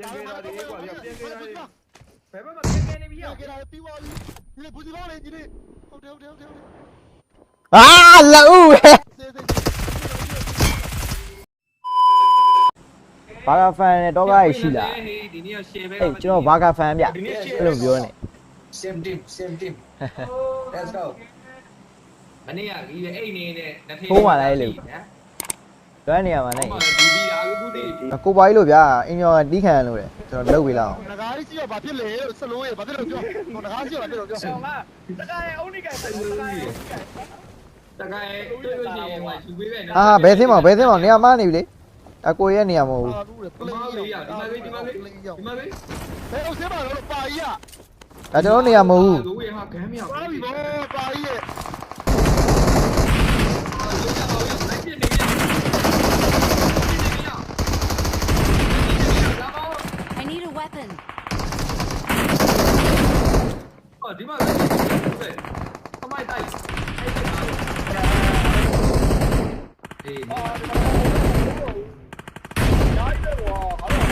ပြန်ခဲ့တာဒီကွာပြန်ခဲ့တာဒီဘယ်ဘက်မှာပြန်နေပြီရရောက်ကြတာပြီးသွားပြီဒီဘူဒီလောလေကြီးလေးဟုတ်တယ်ဟုတ်တယ်ဟုတ်တယ်အာလာဦးပဲစေးစေးဘာဂါဖန်နဲ့တော့ကားရှိလားဒီနေ့ရှယ်ပဲအေးကျွန်တော်ဘာဂါဖန်ဗျအဲ့လိုပြောနေ same team same team let's go မနေ့ကဒီအိတ်နေနဲ့နှစ်ထည့်လွ မ်းနေရမှာနဲ့နဲ့ဒီဒီအားကူတည်ကိုပွားကြီးလို့ဗျာအင်းရောတီးခံရလို့လေကျွန်တော်လုပ်ပေးလောက်အောင်ငကားကြီးစီးရဘာဖြစ်လဲစလုံးရေဘာဖြစ်လို့ပြောငကားစီးရဘာဖြစ်လို့ပြောဆောင်းလားတကယ်အုံးနိကဲဆိုင်တကယ်တကယ်တွေ့လို့ရှိရင်ဟိုယူပေးပဲနော်အာဘယ်သင်းမောင်ဘယ်သင်းမောင်နေရာမနေပြီလေအကိုရဲ့နေရာမဟုတ်ဘူးအာလူလေပလိရောက်ဒီမှာလေဘယ်လိုဆေးပါလို့ပါကြီးอ่ะဒါကျွန်တော်နေရာမဟုတ်ဘူးလူရဟာဂမ်းမြောက်ပါပြီဘောပါကြီးရဲ့လိုက်ပြနေပြီ I need a weapon. ဟောဒီမှာလည်းခမိုက်တိုက်အေးအော်ဒီမှာညားတယ်ကွာဟာတော့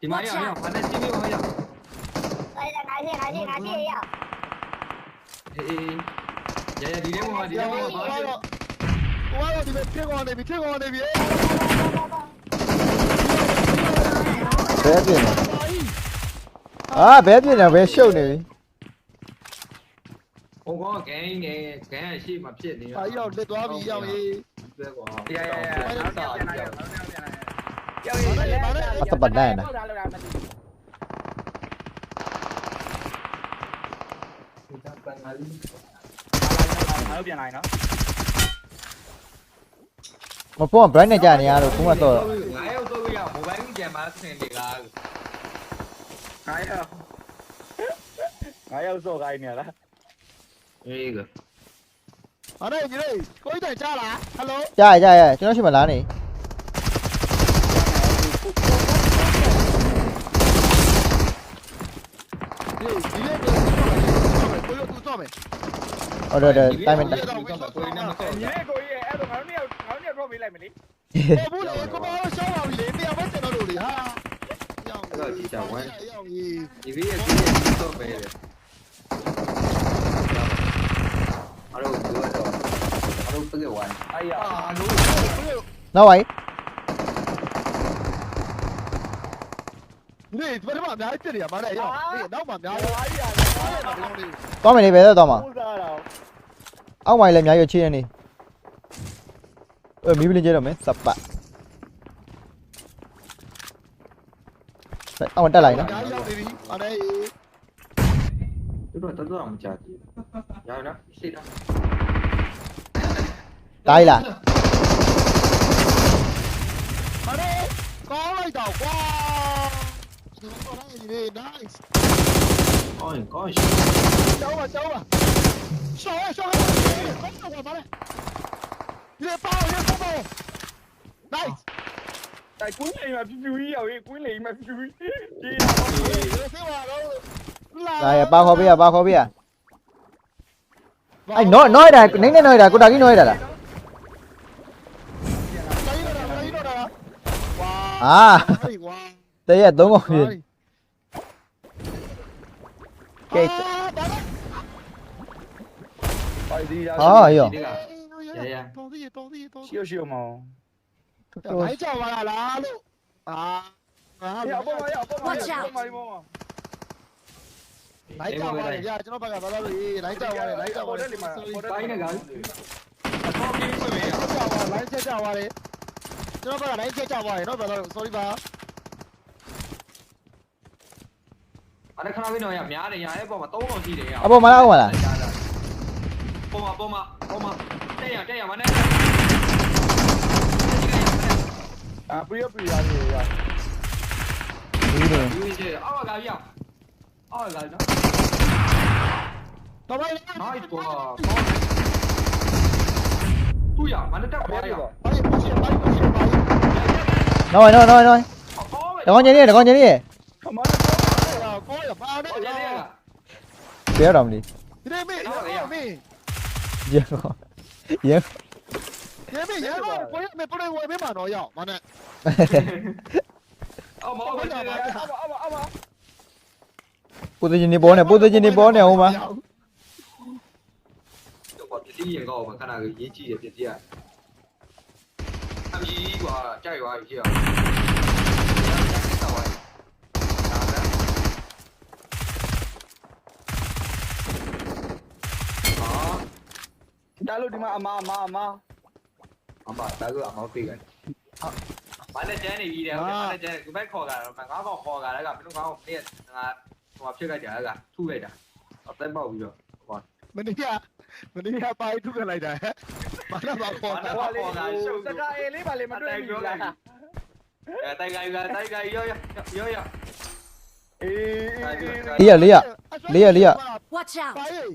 ဒီမှာရောက်ရောက်ဘာနဲ့ချင်းလေးဟောရောက်အေးရရဒီထဲမှာဒီထဲမှာဘာဟိုလဲ ကတော့ဟိုကတော့ဒီမဲ့ထင်းကောင်းနေပြီထင်းကောင်းနေပြီဘယ်ပြင်လဲအာဘယ်ပြင်လဲဘယ်ရှုပ်နေပြီဟိုကောဂန်းငယ်ဂန်းအရှိမဖြစ်နေပါကြီးတော့လက်သွားပြီရောက်ရေးဆွဲကွာရရရနောက်တော့ပြန်လာရနောက်တော့ပြန်လာရရောက်ရရအတပတ်တန်းနာဟုတ်တာလို့လားမသိဘူးနောက်ပြန်လာနော် မပေါ် brand နဲ့ကြာနေရတော့ခုမှတော့ငါရောက်တော့ရမိုဘိုင်းကြံမှာဆင်နေလားငါရောက်ငါရောက်စော်ခိုင်းနေလားအေးကဟာနေကြီးလေးကိုကြီးတိုင်ကြားလားဟယ်လိုကြာရကြာရကျွန်တော်ရှိမလားနေဒီဒီလေးကိုကိုရတူတော့မယ်ဟုတ်တယ်တယ်တိုင်းမကိုင်းနေမတော့ညီလေးကိုကြီးအဲ့တော့ငါတို့နှစ်ယောက်ငါ တို့နှစ်ယောက်တော့ပေးလိုက်မယ်လေဟိုဘူးလေကိုမအောင်ရှောင်းပါပြီလေတရားပဲကျွန်တော်တို့လေဟာရောက်ရောက်ရေးဒီဗီရဲ့ဒီရဲ့တော့ပဲလေအားလုံးပြောတော့ I don't forget one အဲ့ရအာလို့နောက်ပါ යි နေဒီဘက်မှာအများကြီးပြစ်နေရမှာလေရောက်ဒီနောက်မှာအများကြီးအားရသွားမယ်လေဘယ်တော့သွားမှာပူစားတော့အောက်မှာလည်းအများကြီးချေးနေနေ အဲမီးပလင်းကျတော့မယ်စပတ်အောက်တက်လိုက်နော်အများကြီးရောက်နေပြီဟာနေတို့တော့တော့မကြဘူးရနော်ရှိတာတိုင်းလားဟာနေကောင်းလိုက်တော့ကွာဒီကောင်းလိုက်ကြီးလေ nice ကောင်းကောင်းရှိရှောင်းပါရှောင်းပါရှောင်းရှောင်းကောင်းတော့ပါလေဒီပေါ့ရေပေါ့ nice တိုင် ကွင်းလိမ်မှာပြူပြူကြီးရောက်ရေးကွင်းလိမ်မှာပြူပြူကြီးကြီးဒီဆေးပါတော့ဒါရပါခေါ်ပေးရပါခေါ်ပေးရအဲ့နော်နော်ရတာနေနေနော်ရတာ ကိုတာကြီးနော်ရတာလားတိုင်းတော့တိုင်းတော့တာဝါအာဟိုဝါတရက်သုံးကောင်ပြကဲပိုက်ဒီရဟာရောဒီကတောင်းစီတောင်းစီတောင်းရှိရရှိရမောင်တိုင်းကြောက်ပါလားလို့အာငါရပေါ်မှာရပေါ်မှာရပေါ်မှာမောင်တိုင်းကြောက်ပါလေကြာကျွန်တော်ဘက်ကဘာလို့လဲတိုင်းကြောက်ပါလေတိုင်းကြောက်ပါလေပေါ်တယ်မှာပေါ်တယ်တိုင်းနဲ့ကအကောင်းကြီးဆိုရင်ကြောက်ပါလိုင်းချက်ကြောက်ပါလေကျွန်တော်ဘက်ကလိုင်းချက်ကြောက်ပါလေနော်ဘာလို့ sorry ပါအဲ့ခဏလေးတော့ရများတယ်ရရဲ့ပေါ်မှာ3ကောင်ရှိတယ်ရအပေါ်မလားအောက်မလားပေါ်မှာပေါ်မှာပေါ်မှာ တက်ရတက်ရမနဲ့အာပြရပြရရရဒီလိုဒီကြီးအောက်ကပြအောင်အောက်ကနော်တော်ပါလေနိုင်ကွာသူရမနဲ့တက်ပါ ရဘာလို့ဖြစ်ဘာလို့ဖြစ်ဘာလို့နော်နော်နော်နော်အော်ပဲတကောင်ချင်းနေတကောင်ချင်းနေခမကောရပါနဲ့ဟိုရရဘယ်တော့မလဲဒီမေးမေးရေကောရေဒီမေးရေတော့ကိုရမေးပရိဝေးမေးမှာတော့ရောက်မနဲ့အော်မောင်းဝင်တယ်အောက်ပါအောက်ပါအောက်ပါပိုသိချင်းနေပေါ်နေပိုသိချင်းနေပေါ်နေအောင်ပါတော့ပစ္စည်းရင်ကောက်မှာခဏလေးရေးကြည့်ရပစ္စည်းကအမကြီးကွာကြိုက်သွားပြီဖြစ်အောင် ဒါလို့ဒီမှာအမအမအမအမဒါကအမောပြေးကန်ဘာနဲ့ကျန်းနေပြီတဲ့ဟုတ်တယ်ဘာနဲ့ကျန်းဒီဘက်ခေါ်တာတော့ငါးကောင်ခေါ်တာလည်းကမင်းတို့ငါ့ကိုနေ့ငါဟိုဖြစ်ကြကြကထုလိုက်တာအသက်ပေါက်ပြီးတော့ဟောမနေ့ကမနေ့ကပါထုခဲ့လိုက်တာဘာသာပါခေါ်တာဟိုလေးစကားအေးလေးပါလေမတွေ့ဘူးလားအဲတိုင်ကိုင်ကတိုင်ကိုင်ရောရောရောအေးလေးရလေးရလေးရလေးရ Watch out! ပါရေး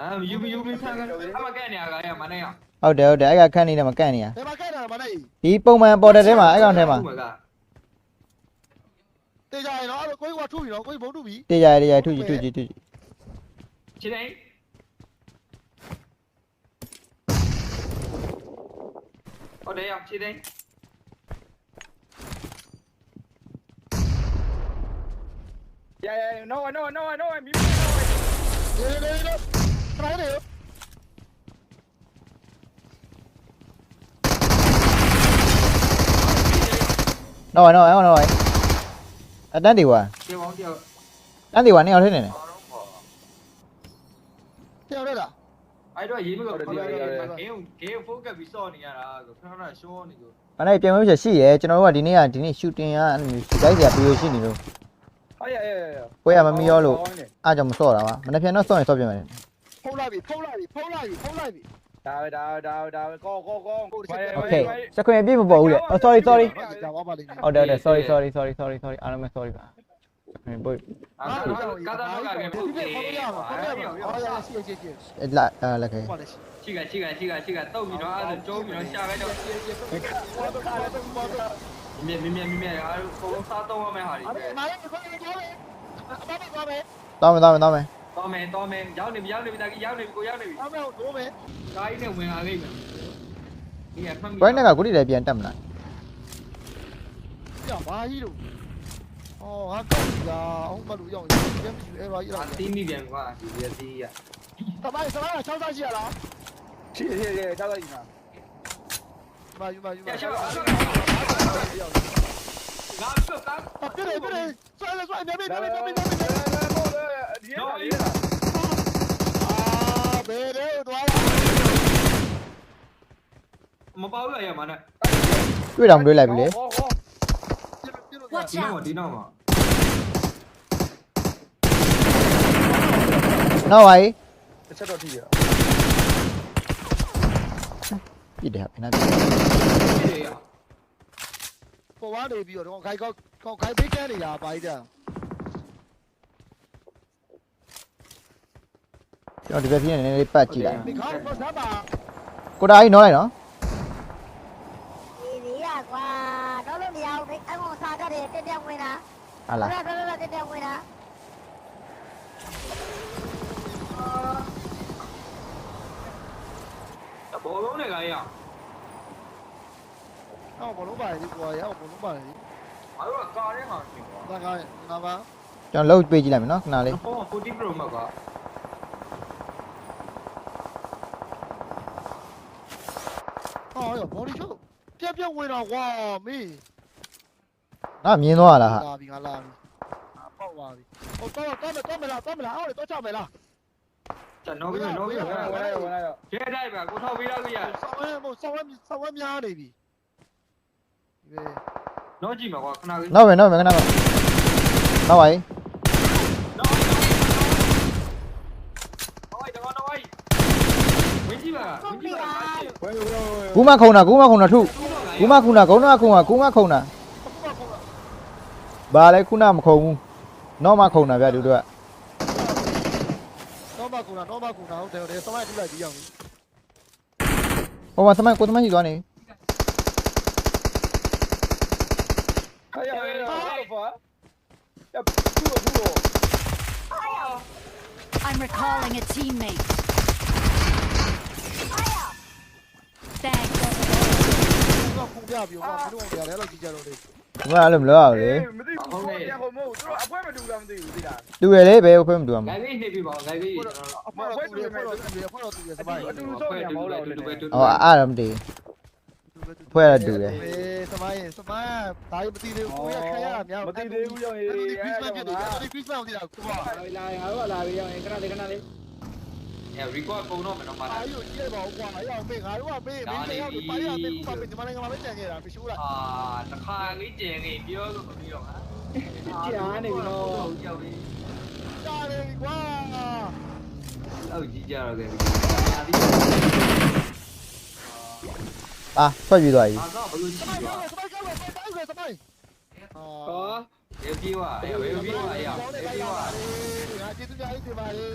အာယူယူမင်းဆန်းကအမကန်နေရကရမနေရဟုတ်တယ်ဟုတ်တယ်အဲ့ကခန့်နေတယ်မကန့်နေရဘယ်မှာခဲ့တာမနေ့ဒီပုံမှန်ပေါ်တဲ့ထဲမှာအဲ့ကောင်ထဲမှာတေးကြရင်တော့အဲ့ကိုကြီးကထုပြီတော့ကိုကြီးဘုံထုပြီတေးရရရထုကြည့်ထုကြည့်ထုကြည့်ချင်းနေဟုတ်တယ်ရချင်းနေရရ no no no no မိမနေ နေနေထရိုင်းနေနော်နော်အဲ့နော်အတန်းဒီဝါကျေပေါင်းကျော်တန်းဒီဝါနေအောင်ထနေတယ်အားလုံးပေါ့ပြောရတာအဲ့တော့ရေးမလို့ဂိမ်းဂိမ်းဖိုကတ်ပြီးစော့နေရတာဆိုခဏခဏရှောနေလို့။အဲ့ဒါပြန်ဝင်ချက်ရှိရဲကျွန်တော်တို့ကဒီနေ့ကဒီနေ့ shooting ကအဲ့လိုမျိုးတိုင်းစရာပြီးရရှိနေလို့ဟုတ်ရရရပွဲရမမီရောလို့အားကြောင့်မစော့တာပါ။မနေ့ပြန်တော့စော့ရင်စော့ပြန်မယ် ဖုံးလိုက်ပြီဖုံးလိုက်ပြီဖုံးလိုက်ပြီဖုံးလိုက်ပြီဒါပဲဒါဒါဒါကောကောကော။ Okay စခွင့်အပြည့်မပေါ်ဘူးလေ။ Oh sorry sorry ကြာပါပါလိမ့်မယ်ဟုတ်တယ်ဟုတ်တယ် sorry sorry sorry sorry sorry အားလုံးပဲ sorry ပါ။အဲ့ဘို့ကာတာတော့ကလည်းပုတ်ဒီတယ်ဖုံးရမှာဖုံးရမှာအော်ရရှိရှိရှိအဲ့လာအဲ့လက်ခဲပါလေရှိရှိကရှိကရှိကရှိကတုတ်ပြီးတော့အဲ့ဒါကျုံးပြီးတော့ရှာပဲတော့မြင်မြင်မြင်မြင်အားလုံးစားတော့မယ်ဟာဒီအဲ့ဒါလည်းခေါင်းကြီးခေါင်းလေးအမမပါမယ်တောင်းမယ်တောင်းမယ်တောင်းမယ် တော်မယ်တော်မယ်ရောက်နေပြီရောက်နေပြီတာကြီးရောက်နေပြီကိုရောက်နေပြီအမေတို့မယ်ကားကြီးနဲ့ဝင်လာခဲ့ပြီဒီကမှတ်မိ။ right နဲ့ကကိုတိလည်းပြန်တက်မလားကြာပါကြီးတို့အော်ဟာကောက်ကြာအောင်မလို့ရောက်ရင်ပြန်ပြီးအဲ့ပါကြီးအာလားတီးမိပြန်ကွာဒီရစီးရတမိုင်းစလား6စားရှိရလားရှေ့ရှေ့ရှေ့တောက်လိုက်ပါမာယူမာယူရမာရှောက်ငါပြုတ်ကားအပြည့်ပြည့်ဆွဲလဲဆွဲနေပြီဒါနေပဲပြီဒါနေပဲပြီ ဒီရလေးအာဘယ်ရဲတော့မပေါရရမှာနဲ့။တွေ့တာမတွေ့လိုက်ဘူးလေဟောဟော Watch ဒီနောက် out! ဒီနောက်မှာ။နောက်ပါ E တစ်ချက်တော့ထိရပြစ်တယ်ဟာဘယ်နှပြစ်ဒီရပေါ်ဝါနေပြီးတော့ခိုင်ကောက်ခိုင်ပေးကန်းနေတာပါကြီးတာ ကျွန်တော်ဒီဘက်ပြင်းနေနေလေးပတ်ကြည့်လိုက်ဒီခေါင်းပေါ်စားပါ။ကိုတာကြီးနော်လိုက်နော်ဒီနေရကွာတော့လို့မရဘူးအဲ့ကောင်စားကြတယ်တက်တက်ဝင်တာ။ဟာလားတော်တော်တော်တက်တက်ဝင်တာဘောလုံးနဲ့ကရအော်ဘလုံးပါလေကွာရောဘလုံးပါလေငါတို့ကကားထဲမှာရှင်ကွာဒါကနာပါ။ကျွန်တော်လှုပ်ပေးကြည့်လိုက်မယ်နော်ခဏလေးဟော40 Pro မှာက အော်ရောဘော်ဒီချိုးပြက်ပြက်ဝင်တော့ကွာမင်း။ငါမြင်သွားလားဟာလာပြီငါလာပြီပေါက်လာပြီဟိုတော့တော့တော့မလားတော့မလားအော်တော့ချမယ်လားကျွန်တော်ပြီးတော့ပြီးတော့ဝင်လိုက်ဝင်လိုက်ကျဲတိုက်ပါကိုထောက်ပြီးတော့ကြရဆောင်းဝဲမို့ဆောင်းဝဲဆောင်းဝဲများနေပြီဒီပဲတော့ကြည့်မှာကွာခဏလေး။နောက်ပဲနောက်ပဲခဏတော့။နောက်ပါ E cú ma không nào cú ma không nào thu. Cú ma không nào cú nó không à cú ma không nào bà lấy cú nào mà không nó ma không nào về được được ô mà sao mày cô sao mày gì đó này I'm recalling a teammate. Thanks. တော့ခုပြပြီးတော့မင်းတို့ကလည်းတော့ကြည့်ကြတော့လေဒီမှာအဲ့လိုမလုပ်ရဘူးလေမသိဘူးဟိုပြန်ဟိုမဟုတ်သူတို့အပွဲမတူတာမသိဘူးသိလားတူရလေဘယ်ဟုတ်ဖဲမတူရမှာငိုင်းလေးနေပြီပါငိုင်းလေးကျွန်တော်အဖေတော့တူတယ်ဖေတော့တူတယ်ဖေတော့တူတယ်စမိုင်းအတူဆုံးပြန်မဟုတ်တော့ဘူးလေဟောအဲ့တော့မတည်ဖွဲ့ရတူတယ်စမိုင်းစမိုင်းဒါရမသိသေးဘူးကိုရခရရများမသိသေးဘူးရောဟေးအဲ့ဒီခရစ်စမတ်ဖြစ်တယ်အဲ့ဒီခရစ်စမတ်ဖြစ်တာကိုပါလာလာငါတို့ကလာပြီးရောခဏလေးခဏလေး အဲ record ပုံတော့မယ်တော့ပါအာယူကြည့်ပါဦးကွာအဲ့အောင်မေးငါတို့ကမေးမင်းတယောက်ဒီပါရမေးခုမှမေးဒီမနိုင်ငံမှာပဲကြံခဲ့တာမရှိဘူးလားအာတစ်ခါလေးကျင်နေပြောလို့မပြီးတော့ဟာကြာနေပြီနော်ဟုတ်ကြောက်ပြီတားတယ်ကွာအောက်ကြီးကြတော့ခဲ့ပြီအာဒီအာဆွတ်ယူသွားပြီအာတော့ဘယ်လိုစရှိမိုင်းသွားစမိုင်းကောင်းတယ်စမိုင်းစမိုင်းဟောရေပြေးွားရေပြေးွားရအောင်ရေပြေးွားငါကျေးဇူးများကြီးတင်ပါလေ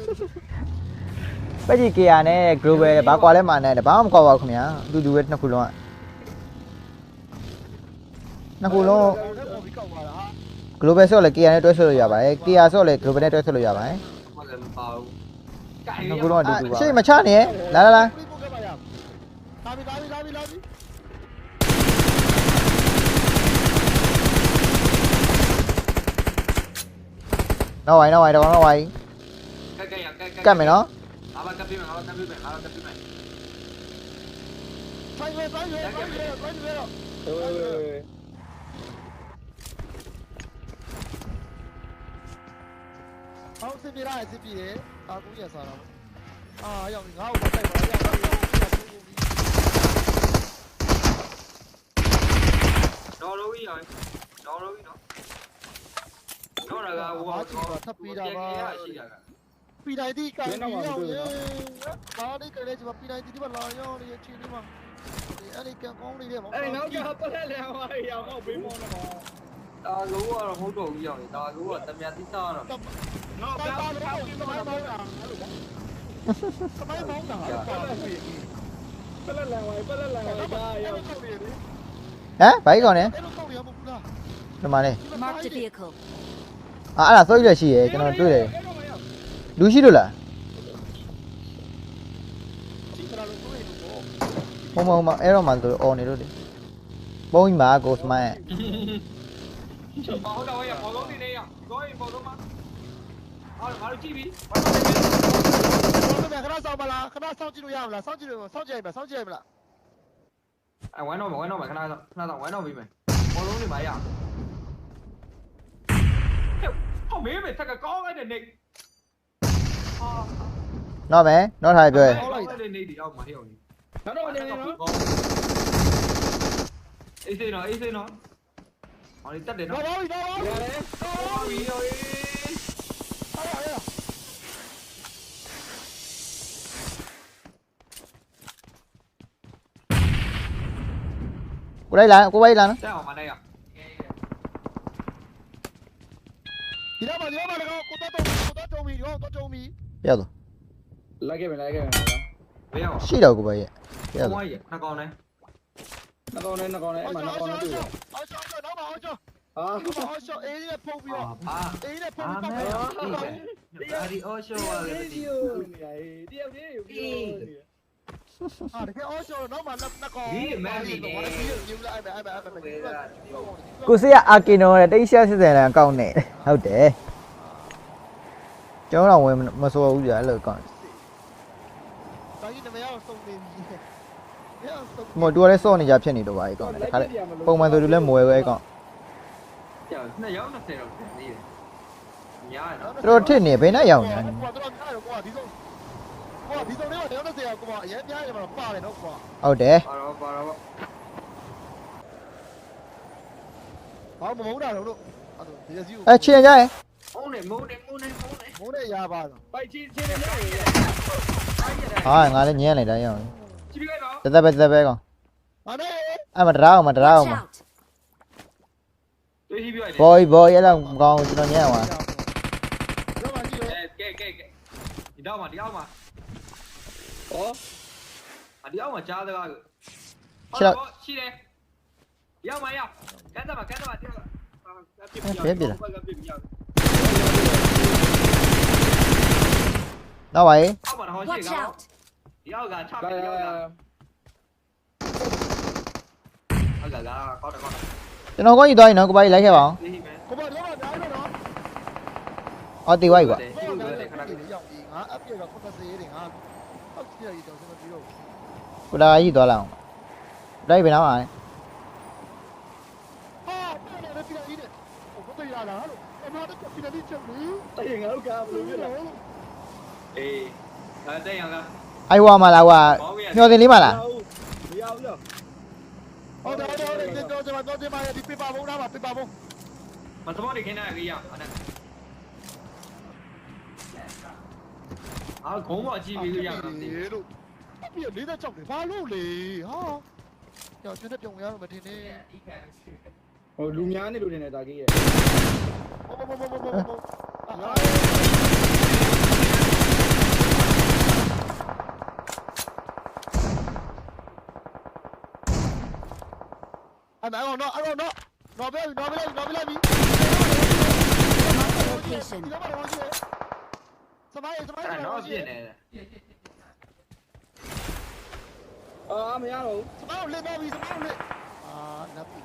ပက်ကြီး KR နဲ့ Global ဘာကွာလဲမှာနဲ့ဘာမှမကွာပါဘူးခင်ဗျာအတူတူပဲနှစ်ခုလုံးကနှစ်ခုလုံးပေါ်ပြီးကောက်သွားတာဟာ Global ဆော့လဲ KR နဲ့တွဲဆော့လို့ရပါတယ် KR ဆော့လဲ Global နဲ့တွဲဆော့လို့ရပါတယ်ဘာလဲမပါဘူးကိုင်နှစ်ခုလုံးအတူတူပါရှေ့မချနေလာလာလာပြီးပို့ခဲ့ပါရလာပြီလာပြီလာပြီလာပြီနောက်ဝိုင်းနောက်ဝိုင်းတော့နောက်ဝိုင်းကက်ကက်ရကက်ကက်ကတ်မယ်နော် 拉了，再闭门，拉了，再闭门，拉了，再闭门。转圈，转圈，转圈，转圈了。喂喂。好，这边来，这边，打工也算了。啊，要命！好，我再来。找了位啊，找了位了。个，我啊。P90 ကလည်းရောင်းရေဘာဒီကလေးကဘာ P90 ဒီမှာလာရောင်းနေချီဒီမှာဒီအဲ့ဒီကံကောင်းလေးတွေမှာအဲ့နောက်ကျပလက်လဲဟောရအောင်တော့ဘေးမောင်းတော့ဒါလိုကတော့ဟုတ်တော့ကြီးရောက်နေဒါလိုကတမန်တိစားတော့နောက်ပြောင်းပြောင်းပြီးတော့မောင်းတာသမိုင်းမောင်းတာပလက်လဲဝိုင်းပလက်လဲဝိုင်းဒါရောဟမ်ဘာကြီးကောင်းလဲအဲ့လိုကောင်းရမဘူးလားဒီမှာလေ mark the vehicle အာအဲ့ဒါဆိုရရှိရယ်ကျွန်တော်တွေ့တယ် လူရှိလို့လားဒီကလာလို့တွေ့လို့ဟိုမဟိုမအဲ့တော့မှဆိုအော်နေလို့လေပုံကြီးမှာကိုစမိုင်းဘာဟုတ်တော့ရဘောလုံးနေနေရတော့ရင်ဘောလုံးမှာအားငါတို့ကြည့်ပြီဘာလဲခဏစောင့်ပါလားခဏစောင့်ကြည့်လို့ရမလားစောင့်ကြည့်လို့စောင့်ကြည့်ရမလားစောင့်ကြည့်ရမလားအဲဝမ်းတော့ဝမ်းတော့ခဏခဏတော့ဝမ်းတော့ပြီးမယ်ဘောလုံးနေမှာရဟောမေးမေတက်ကကောင်းလိုက်တဲ့နေဟာနော်မယ်နော်ထားပြောရယ်ကောင်းလိုက်တဲ့နေ ဒီအောက်မှာဟဲ့အောင်နောက်တော့နေနေနော်အေးစေးနော်အေးစေးနော်ဟောဒီတက်တယ်တော့နော်ပါပြီတော့ပါပြီရတယ်ဟောပြီးရောအေးဟာရရကိုလိုက်လာကိုလိုက်လာ နော်တက်အောင်မနိုင်ရဒီတော့ပါဒီတော့ပါတော့ကိုတော့ကိုတော့ကြုံပြီဒီတော့ကြုံပြီပြောတော့လိုက်ခဲ့မယ်လိုက်ခဲ့မယ်ဘယ်အောင်ရှိတော့ကိုပဲရဲ့ပြောဟောတော့ရနှကောင်နဲ့နှကောင်နဲ့နှကောင်နဲ့အဲ့မှာနှကောင်နဲ့တွေ့တယ်အော်ချောတော့ပါအော်ချောဟာအော်ချောအေးနဲ့ဖုန်းပြီးတော့ဘာအေးနဲ့ဖုန်းအာပြီးမဲတော့အာဒီအော်ရှိုးရတဲ့ဒီနေရတယောက်တည်းယူပြီးဟာတကယ်အော်ချောတော့မှလက်လက်ကောယူလိုက်အဲ့ဒါအဲ့ဒါအဲ့ဒါအဲ့ဒါကိုစေးကအာကင်နိုနဲ့တိတ်ရှာစစ်တယ်လမ်းကောက်နေဟုတ်တယ် ကျွန်တော်တော့ဝင်မစောဘူးကြာအဲ့လိုကောက်ဒါကြီးတမရအောင်စုံနေပြီရအောင်စုံမတူလည်းစော့နေကြဖြစ်နေတော့ပါအဲ့ကောင်ခါလေပုံမှန်ဆိုတူလည်းမဝယ်ဘူးအဲ့ကောင်ကြောက်နှစ်ယောက်20တော့ပြန်သေးတယ်များနော်သူတို့ထစ်နေဘယ်နဲ့ရောက်နေလဲကွာတော့များရောကွာဒီဆုံးကွာဒီဆုံးလေးကတယောက်တစ်ဆယ်ကွာအရင်များရမှာပါတယ်နော်ကွာဟုတ်တယ်ပါတော့ပါတော့ဘာမမုန်းတာတော့လို့အဲ့ဒါဒီစီကိုအဲချင်းကြရင် မုန်းနေမုန်းနေမုန်းနေမုန်းနေမုန်းတဲ့ရပါတော့ပိုက်ချင်းချင်းနေရတယ်ဟာငါလည်းညံ့နေတိုင်းရောက်ကြည့်လိုက်တော့တက်တက်ပဲတက်တက်ပဲကောင်ဟာနဲ့အဲ့မတရားအောင်မတရားအောင် Watch မ out. တွေးကြည့်ပြရတယ်ဘော်ဘော်ရဲလောက်မကောင်းကျွန်တော်ညံ့သွားရောပါကြည့်အဲကဲကဲကဲဒီတော့မှဒီအောက်မှာဟောဒီအောက်မှာကြားစကားကိုရှိတယ်ဒီအောက်မှာရကန်းစားမှာကန်းစားမှာဒီအောက်ကပြပြပြပြပြ နောက်ပါရေးအောက်မှာတော့ရှိ Watch ကော out. ဒီအောက်ကချလာပြဒီအောက်ကဟုတ်ကဲ့လားကောင်းတယ်ကောင်းတယ်ကျွန်တော်ကောကြီးသွားရင်နော်ကိုပါကြီးလိုက်ခဲ့ပါအောင်နေမယ်ကိုပါတော့ပါဒါလည်းနော်အော်တေးဝိုက်ကွာဒီဟုတ်လိုတယ်ပဲခခဏဏလေးရောက်ပြီငါအပြည့်က90တဲ့ငါဟုတ်ကြည့်ရတော့ကျွန်တော်ပြီးတော့ကိုတာကြီးသွားလိုက်အောင်တိုက်ပြန်တော့ပါလေ ဟာတဲ့လည်းပြည်ရည်တဲ့ဟိုဘယ်ရလားလို့အမတော့ပြည်ရည်ချက်လို့ တ ရင်ငါတို့ကဘယ်လိုဖြစ်လဲအေးအဲတဲ့ရံကအိုင်ဝါမလားကွာညော်တင်လေးမလားမရဘူးရောဟုတ်တယ်ဟုတ်တယ်ကျွန်တော်ကျွန်တော်ကျွန်မရဲ့ဒီပေပါဘုံသားပါပေပါဘုံမသဘောတခင်းနေကြရအဲ့အာခုံးမအကြည့်ပြီးရတာလို့အပြည့်လေးတဲ့ကြောက်တယ်ဘာလို့လဲဟာကြောက်ကျွန်တော်ပြုံရတော့မထင်နဲ့ဟိုလူများနေလို့နေနေတာကြီးရဲ့ဘောဘောဘောဘောဘောဟာ အဲ့ဒါတော့အဲ့တော့တော့ပဲတော့ပဲတော့ပဲပြီ Location. ဒီမှာတော့ရှိတယ်စမိုင်းစမိုင်းအဲ့တော့ပြင်းနေတယ်အာမရတော့စမိုင်းလေးတော့ပြီစမိုင်းလေးအာနပ်ပြီ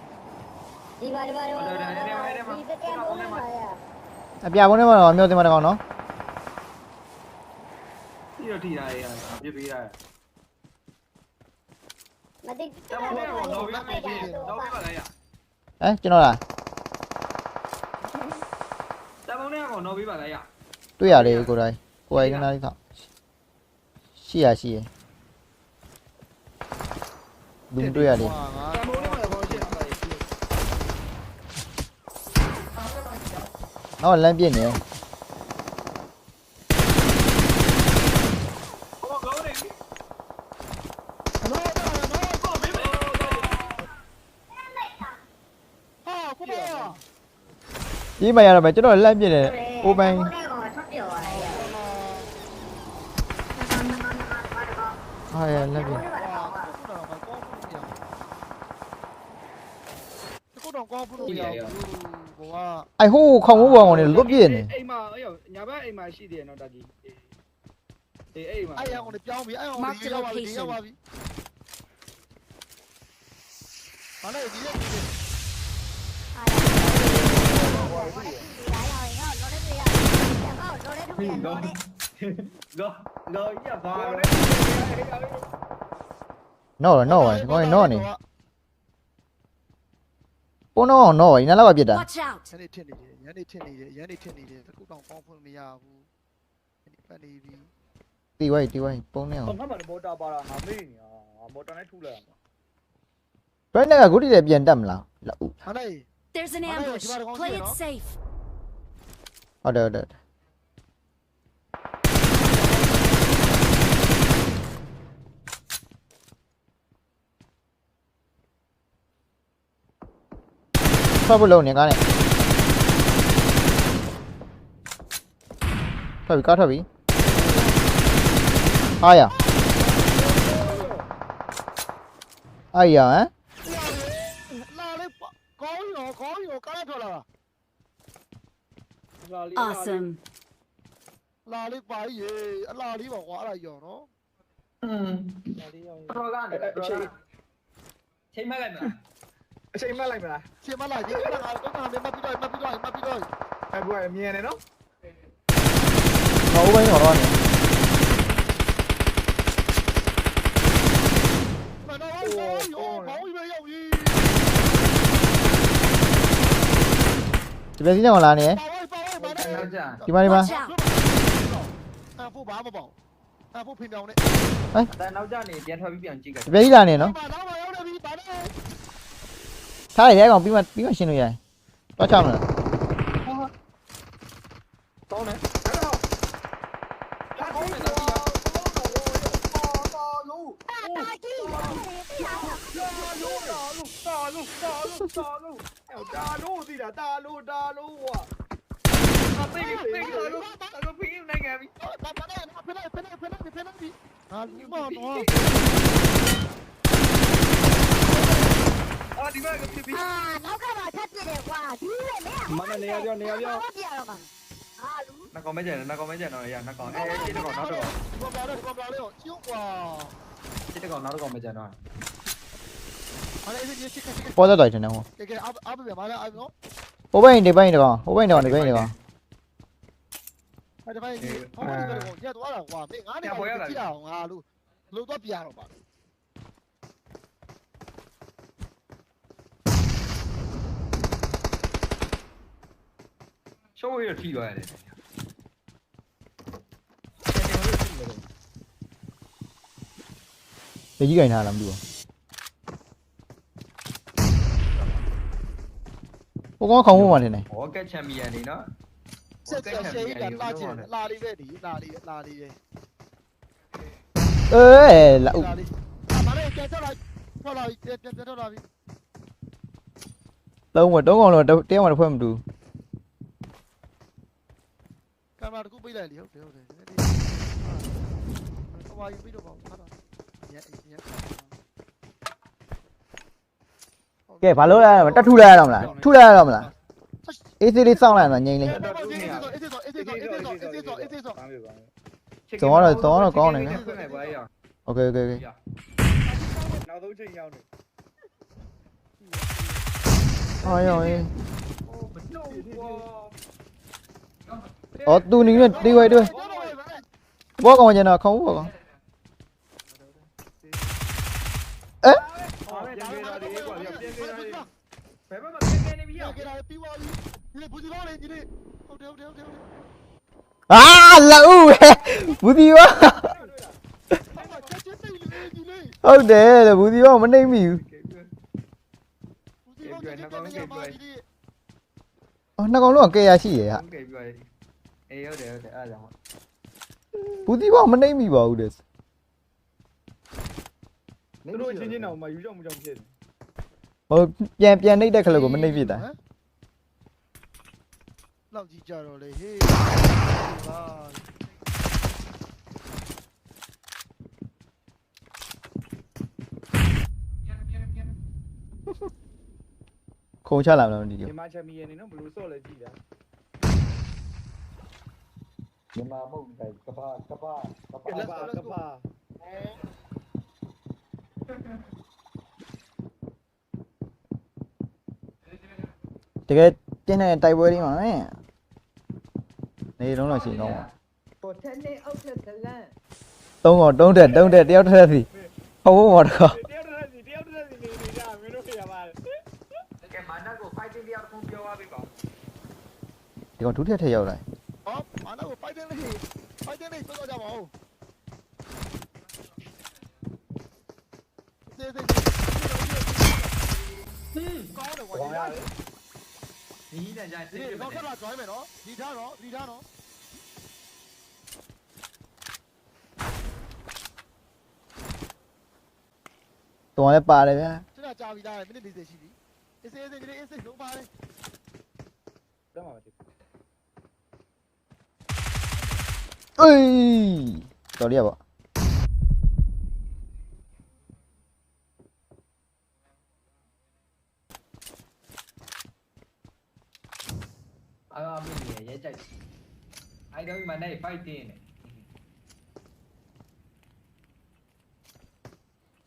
ဒီပါဒီပါဒီပါဒီတကယ်လို့ပါရ အပြာပုံးထဲမှာတော့မျောတင်မှာတကောင်နော်ပြီးတော့ထိတာရပြစ်ပေးတာမတိတမောင်းကတော့တော့ပြပြတော့ပြပါလားရဟမ်ကျွန်တော်လားတမောင်းနဲ့ကတော့တော့ပြပါလားရတွေ့ရတယ်ကိုတိုင်းကိုတိုင်းကနားလေးတော့ရှိရရှိရလူတွေ့ရတယ်တမိုးလေး နောက်လမ်းပြည့်နေဟောကောင်းတယ်ဟလိုတော့တော့မင်းမဟာကိုပါဒီမှာ ရတော့မယ်ကျွန်တော်လမ်းပြည့်နေအိုပန်ကိုထွက်ပြော်ရတယ်ဟာရလမ်းပြည့်ကိုတော့ကောင်းဖို့ရဘောကအိုင်ဟိုးခေါင်မိုးဘောင်ကနေလွတ်ပြည့်နေအိမ်မှာအေးညာဘက်အိမ်မှာရှိတယ်နော်တာကြီးအေးအိမ်မှာအဲ့အောင်ပြောင်းပြီအဲ့အောင်ရောက်ပါပြီရောက်ပါပြီဘာလဲဒီရဲ့ဒီရဲ့တော့တော့တော့ရပါနော်နော်ပါကောင်းနော် နေပုံတော့နော်ရင်းလာပါပြစ်တာ Watch out! ညနေထင်နေတယ်ညနေထင်နေတယ်ညနေထင်နေတယ်တကူတောင်ပေါင်းဖွင့်မရဘူးပတ်နေပြီတီဝိုင်းတီဝိုင်းပုံနေအောင်ငါမှမော်တာပါတာငါမေ့နေတာမော်တာနဲ့ထုလိုက်အောင်ဘယ်နဲ့ကဂုတိလည်းပြန်တက်မလားလောက်ဟာလေ There's an Ano, ambush. di ba, kung Play sino? it safe. ဟုတ်တယ်ဟုတ်တယ် ဖတ်ဖို့လုံးနေကားနဲ့ထွက်ပြီကားထွက်ပြီအားရအားရဟမ်လာလေကောင်းရောကောင်းရောကားထွက်လာလာလေး Awesome. လာလေပါရေအလားလေးပါကွာအဲ့ဒါရောနော်อืมလာလေးရောတော့ကနေတော့ချိန်မဲ့လိုက်မလား အချိန်မှတ်လိုက်မလားရှင်မလာရေအဲ့ဒါကတော့မပြီးတော့မပြီးတော့မပြီးတော့အဲ့ဘွားမြင်နေနော်ဟောဘိုင်းရောတော့နေမတော်ဘူးကောင်းရောကောင်းပြီရောက်ပြီဒီပဲစီးနေအောင်လာနေပါဝိုင်းပါဝိုင်းပါနေနောက်ကြဒီမှာဒီမှာ Watch out! အဖို့ဘာမပေါ့အဖို့ဖင်တောင်နဲ့အဲ့နောက်ကြနေပြန်ထွက်ပြီးပြန်ကြည့်ကြဒီပဲစီးလာနေနော်ပါတော့မရောက်နေပြီပါနေ ထားရရဲကောင်ပြီးမှပြီးမှရှင်းလို့ရတယ်တော့ချောင်းလားကောင်းတယ် အာဒီဘက်ကဖြစ်ပြီးအာနောက်ကပါထပ်ပြစ်တယ်ကွာဒီလေမင်းမမနေရပြောနေရပြောပြရတော့မှာအာလူနှကောင်မဲကျန်နှကောင်မဲကျန်တော့ရနှကောင်အဲခြေတကောင်နောက်တကောင်ဘောဘောလေးဘောဘောလေးကိုကျုပ်ကွာခြေတကောင်နောက်တကောင်မဲကျန်တော့ပေါ်တော့တယ်နော်ကဲကဲအဘအဘပြမလာအဘနော်ဟိုဘက်နေဘက်နေကောင်ဟိုဘက်နေကောင်နေဘက်နေကောင်ဟာတပိုင်းဟိုဘက်နေကောင်ညတော့လာကွာမင်းငါးနေကောင်ကြည့်အောင်ငါလူလူတော့ပြရတော့ပါ ရှုံးရထိသွားရတယ်လေကြီးကင်ထားလားမသိဘူးဟိုကောင်ခေါင်းမမှနေနေဟောကက်ချန်ပီယံနေနော်ဆက်ဆက်ရှေးကလာချင်လာလေးပဲဒီလာလေးလာလေးပဲအေးလာလာလေးဘာလဲကျန်တော့လာထွက်လာပြီပြန်ပြန်ထွက်လာပြီလုံးဝတုံးကောင်တော့တရားမှတစ်ဖွဲ့မတူက ပေးလိုက်လေဟုတ်တယ်ဟုတ်တယ်ဒီကဘာယူပြီးတော့ပါဟာတာညက်ညက်ကဲဘာလို့လဲတက်ထူလိုက်ရအောင်မလားထူလိုက်ရအောင်မလား AC လေးစောင့်လိုက်ရအောင်ငိမ့်လေးကျောင်းတော့ကျောင်းတော့ကောင်းနေနော် Okay okay okay နောက်ဆုံးချိန်ရောက်နေအော်ရော်ဟေး 哦，都你那对外对，我讲我讲哪看我讲。哎。啊，老五，不地哇！好的，不地哇，我们内米。哦，那个乱给呀，是呀。 အေးဟုတ်တယ်ဟုတ်တယ်အားကြောင့်ဘူးဒီရောမနှိမ့်မိပါဘူးတဲ့သူတို့ချင်းချင်းတော့မယူကြောင်မကြောင်ဖြစ်နေဟိုပြန်ပြန်နှိမ့်တဲ့ခလုတ်ကိုမနှိမ့်ဖြစ်တာလောက်ကြီးကြတော့လေဟေးဟာခုံချလာမလားမသိဘူးမြန်မာချန်ပီယံနေနော်ဘလူးဆော့လဲကြည့်တာ မြန်မာမဟုတ်တယ်ကဘာကဘာကကဘာပါကပါတကယ်ပြင်းတဲ့တိုက်ပွဲတွေမှာမင်းနေလုံးတော့ရှိကောင်းပါဟိုထက်နေအောက်ထက်ဒလန်သုံးကောင်တုံးတက်တုံးတက်တယောက်တစ်ထက်စီဟောဘုံမော်တော့တယောက်တည်းစီတယောက်တည်းစီနေနေကြမင်းတို့ရပါကဲမာနကို fighting တရားတစ်ခုပြောရပြီပါဒီကောင်ဒုထက်ထက်ရောက်လာဟောမာ ဟိုက်တင်လေးသွားကြပါဦးစေစေစေကောင်းတယ်ကွာဒီနဲ့ကြာဒီစေတော့ခက်လာကြွိုင်းမယ်နော်ဒီထားနော်ဒီထားနော်တော်လည်းပါတယ်ဗျာကျွန်တော်ကြာပြီသားလေမိနစ်40ရှိပြီအစ်စေးအစ်စေးဒီလေးအစ်စေးလုံးပါတယ်တော့မှာဖြစ် เอ้ยตัวเรียบอะเอาไปเลยย้ยใจไอ้เดี๋ยวมันได้ไปตีเนี่ย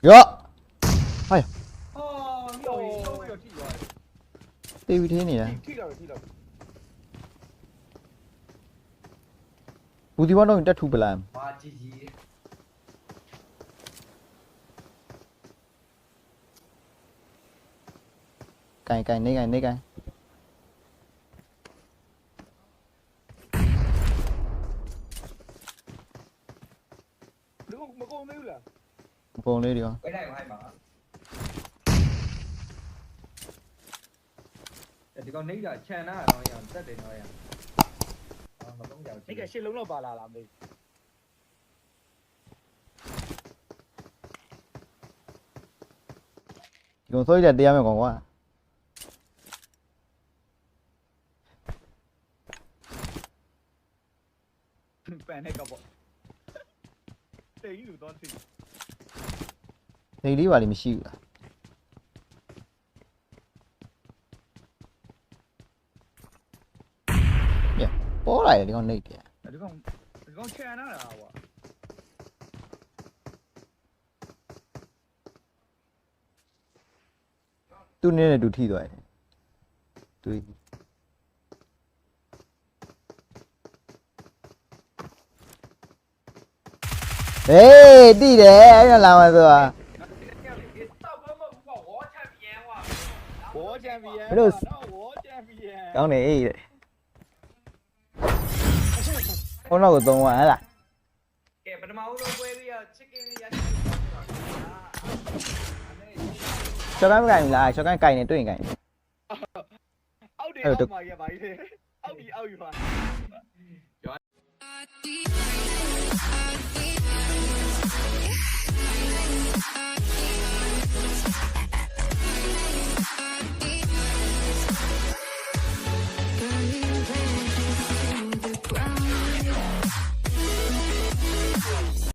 야! ย 이. อ๋อ ตีวิธีนี่นะ ที่เราที่เรา ဘူးဒီဘောတော့တက်ထူပလန်ဘာကြီးကြီးကင်ကင်နေကင်နေကင်လူမကုန်သေးဘူးလားပုံလေးတွေရောဝဲလိုက်ဝိုင်းပါဒီကောင်နေတာခြံနာတော့ရအောင်တက်တယ်တော့ရအောင်အော် မလုံးကြောက်ဒီကရှစ်လုံးတော့ပါလာလားမေးဒီကောင်ဆိုရတဲ့တရားမဲ့ကောင်ကွာပန်နဲ့ကပေါ့တိတ်လူတော့ထိနေလေးပါလိမရှိဘူးလား တယ်ဒီကောင်နှိတ်တယ်ဒီကောင်ဒီကောင်ချန်ရတာကွာသူနည်းနဲ့သူထိသွားတယ်သူเอ้ติเด้ไอ้น่ะลามาตัวဘလို့ကောင်းနေအေးတဲ့ ဟိုနောက်ကိုသုံးသွားဟဲ့လားကဲပထမဦးဆုံးပွဲပြီးတော့ chicken လေးရရှိရှော့ကန်မကင်ဘူးလားရှော့ကန်ကင်နေတွေ့ရင်ကင်နေအောက်တွေအဲ့အောတော့က်မှာရပါသေးတယ်အောက်ဒီအောက်ယူပါတာ